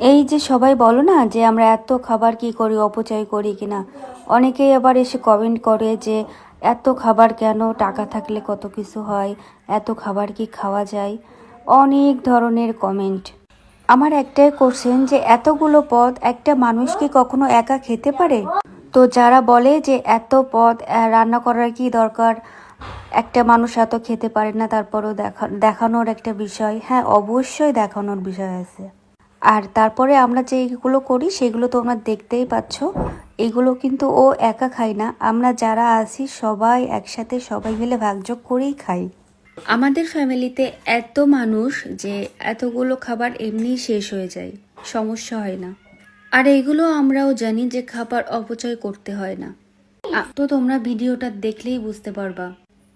এই যে সবাই বলো না যে আমরা এত খাবার কি করি, অপচয় করি কিনা? অনেকেই আবার এসে কমেন্ট করে যে এত খাবার কেন, টাকা থাকলে কত কিছু হয়, এত খাবার কি খাওয়া যায়? অনেক ধরনের কমেন্ট আমার একটাই কোশ্চেন যে এতগুলো পদ একটা মানুষ কি কখনো একা খেতে পারে? তো যারা বলে যে এত পদ রান্না করার কি দরকার? একটা মানুষ এত খেতে পারে না, তারপরেও দেখা, দেখানোর একটা বিষয়। হ্যাঁ অবশ্যই দেখানোর বিষয় আছে। আর তারপরে আমরা যেগুলো করি সেগুলো তোমরা দেখতেই পাচ্ছ। এগুলো কিন্তু ও একা খায় না। আমরা যারা আছি সবাই একসাথে সবাই মিলে ভাগযোগ করেই খাই। আমাদের ফ্যামিলিতে এত মানুষ যে এতগুলো খাবার এমনিই শেষ হয়ে যায় সমস্যা হয় না। আর এগুলো আমরাও জানি যে খাবার অপচয় করতে হয় না। তো তোমরা ভিডিওটা দেখলেই বুঝতে পারবা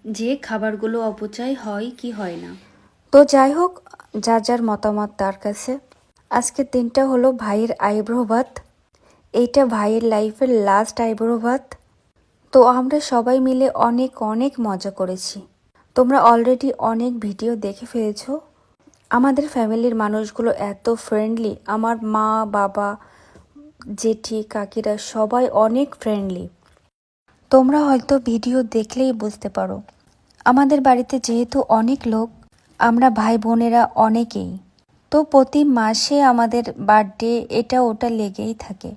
যে খাবারগুলো অপচয় হয় কি হয় না। তো যাই হোক যার যার মতামত তার কাছে। আজকের দিনটা হলো ভাইয়ের আইব্রো এইটা ভাইয়ের লাইফের লাস্ট আইব্রো তো আমরা সবাই মিলে অনেক অনেক মজা করেছি। তোমরা অলরেডি অনেক ভিডিও দেখে ফেলেছো। আমাদের ফ্যামিলির মানুষগুলো এত ফ্রেন্ডলি আমার মা, বাবা, জেঠি, কাকিরা সবাই অনেক ফ্রেন্ডলি তোমরা হয়তো ভিডিও দেখলেই বুঝতে পারো। আমাদের বাড়িতে যেহেতু অনেক লোক, আমরা ভাই বোনেরা অনেকেই। তো প্রতি মাসে আমাদের বার্থডে এটা ওটা লেগেই থাকে।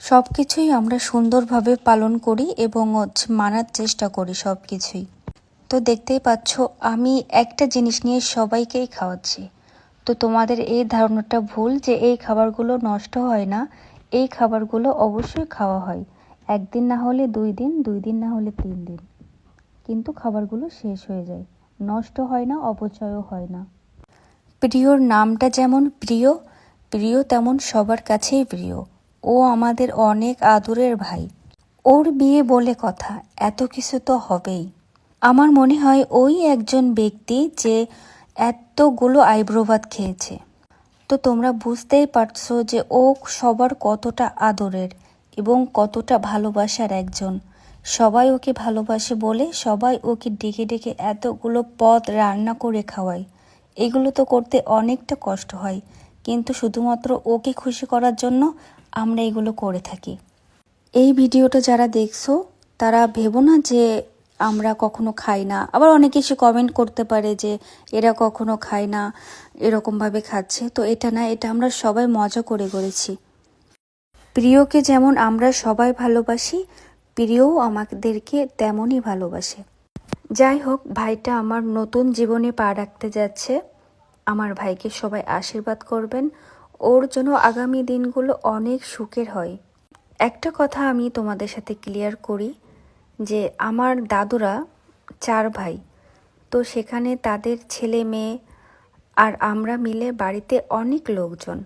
সব কিছুই আমরা সুন্দরভাবে পালন করি এবং মানার চেষ্টা করি সব কিছুই তো দেখতেই পাচ্ছ, আমি একটা জিনিস নিয়ে সবাইকেই খাওয়াচ্ছি। তো তোমাদের এই ধারণাটা ভুল যে এই খাবারগুলো নষ্ট হয় না, এই খাবারগুলো অবশ্যই খাওয়া হয়। একদিন না হলে দুই দিন দুই দিন না হলে তিন দিন। কিন্তু খাবারগুলো শেষ হয়ে যায়। নষ্ট হয় না, অপচয়ও হয় না। প্রিয়র নামটা যেমন প্রিয় প্রিয় তেমন সবার কাছেই প্রিয়। ও আমাদের অনেক আদরের ভাই। ওর বিয়ে বলে কথা, এত কিছু তো হবেই। আমার মনে হয় ওই একজন ব্যক্তি যে এতগুলো আইব্রো ভাত খেয়েছে। তো তোমরা বুঝতেই পারছ যে ও সবার কতটা আদরের এবং কতটা ভালোবাসার একজন। সবাই ওকে ভালোবাসে বলে সবাই ওকে ডেকে ডেকে এতগুলো পদ রান্না করে খাওয়ায়। এগুলো তো করতে অনেকটা কষ্ট হয়। কিন্তু শুধুমাত্র ওকে খুশি করার জন্য আমরা এগুলো করে থাকি। এই ভিডিওটা যারা দেখছ, তারা ভেবো না যে আমরা কখনো খাই না। আবার অনেকে এসে কমেন্ট করতে পারে যে এরা কখনো খায় না, এরকমভাবে খাচ্ছে। তো এটা না, এটা আমরা সবাই মজা করে করেছি। প্রিয়কে যেমন আমরা সবাই ভালোবাসি, প্রিয়ও আমাদেরকে তেমনই ভালোবাসে। যাই হোক, ভাইটা আমার নতুন জীবনে পা রাখতে যাচ্ছে। আমার ভাইকে সবাই আশীর্বাদ করবেন। ওর জন্য আগামী দিনগুলো অনেক সুখের হয়। একটা কথা আমি তোমাদের সাথে ক্লিয়ার করি, যে আমার দাদুরা চার ভাই, তো সেখানে তাদের ছেলে মেয়ে আর আমরা মিলে বাড়িতে অনেক লোকজন।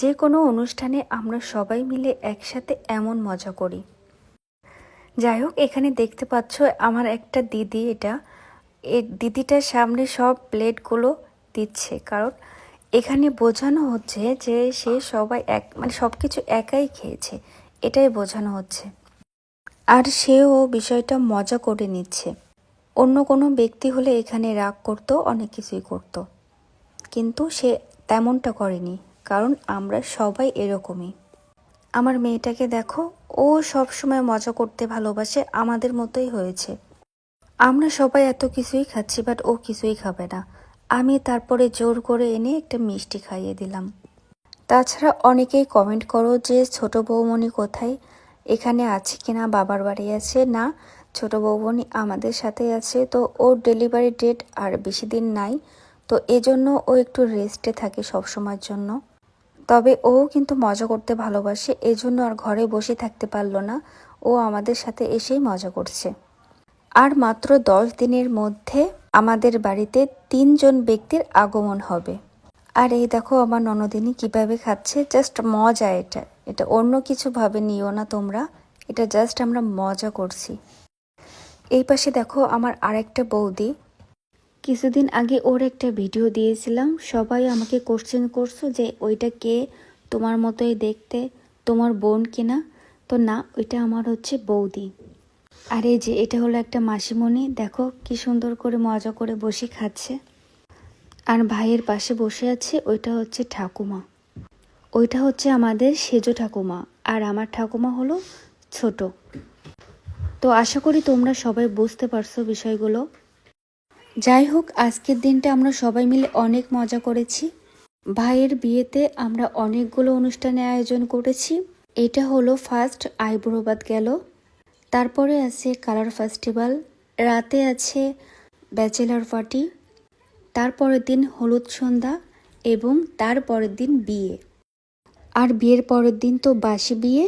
যে কোনো অনুষ্ঠানে আমরা সবাই মিলে একসাথে এমন মজা করি। যাই হোক, এখানে দেখতে পাচ্ছ আমার একটা দিদি এটা। এর দিদিটার সামনে সব প্লেটগুলো দিচ্ছে। কারণ এখানে বোঝানো হচ্ছে যে সে সবাই এক মানে সব কিছু একাই খেয়েছে। এটাই বোঝানো হচ্ছে। আর সেও বিষয়টা মজা করে নিচ্ছে। অন্য কোনো ব্যক্তি হলে এখানে রাগ করতো, অনেক কিছুই করত। কিন্তু সে তেমনটা করেনি, কারণ আমরা সবাই এরকমই। আমার মেয়েটাকে দেখো, ও সব সময় মজা করতে ভালোবাসে, আমাদের মতোই হয়েছে। আমরা সবাই এত কিছুই খাচ্ছি বাট ও কিছুই খাবে না। আমি তারপরে জোর করে এনে একটা মিষ্টি খাইয়ে দিলাম। তাছাড়া অনেকেই কমেন্ট করো যে, ছোট বৌমণি কোথায়? এখানে আছে কিনা? বাবার বাড়ি আছে? না, ছোট বৌমণি আমাদের সাথে আছে। তো ওর ডেলিভারি ডেট আর বেশি দিন নাই। তো এজন্য ও একটু রেস্টে থাকে সব সময়ের জন্য। তবে ও কিন্তু মজা করতে ভালোবাসে, এজন্য আর ঘরে বসে থাকতে পারল না। ও আমাদের সাথে এসেই মজা করছে। আর মাত্র দশ দিনের মধ্যে আমাদের বাড়িতে তিনজন ব্যক্তির আগমন হবে। আর এই দেখো আমার ননদিনী কীভাবে খাচ্ছে জাস্ট মজা এটা। এটা অন্য কিছু ভাবে নিও না তোমরা, এটা জাস্ট আমরা মজা করছি। এই পাশে দেখো আমার আরেকটা বৌদি। কিছুদিন আগে ওর একটা ভিডিও দিয়েছিলাম, সবাই আমাকে কোশ্চেন করছ যে ওইটা কে, তোমার মতোই দেখতে, তোমার বোন কিনা? তো না, ওইটা আমার হচ্ছে বৌদি। আর এই যে, এটা হলো একটা মাসিমণি। দেখো কি সুন্দর করে মজা করে বসে খাচ্ছে। আর ভাইয়ের পাশে বসে আছে, ওইটা হচ্ছে ঠাকুমা। ওইটা হচ্ছে আমাদের সেজো ঠাকুমা। আর আমার ঠাকুমা হলো ছোট। তো আশা করি তোমরা সবাই বুঝতে পারছ বিষয়গুলো। যাই হোক, আজকের দিনটা আমরা সবাই মিলে অনেক মজা করেছি। ভাইয়ের বিয়েতে আমরা অনেকগুলো অনুষ্ঠানে আয়োজন করেছি। এটা হলো ফার্স্ট আইব্রোবাদ গেল। তারপরে আছে কালার ফেস্টিভ্যাল, রাতে আছে ব্যাচেলার পার্টি, তারপরের দিন হলুদ সন্ধ্যা এবং তারপরের দিন বিয়ে। আর বিয়ের পরের দিন তো বাসি বিয়ে,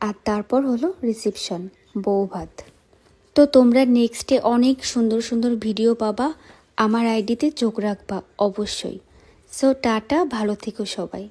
আর তারপর হলো রিসেপশন, বৌভাত। তো তোমরা নেক্সটে অনেক সুন্দর সুন্দর ভিডিও পাবা, আমার আইডিতে চোখ রাখবা অবশ্যই। সো টাটা, ভালো থেকো সবাই।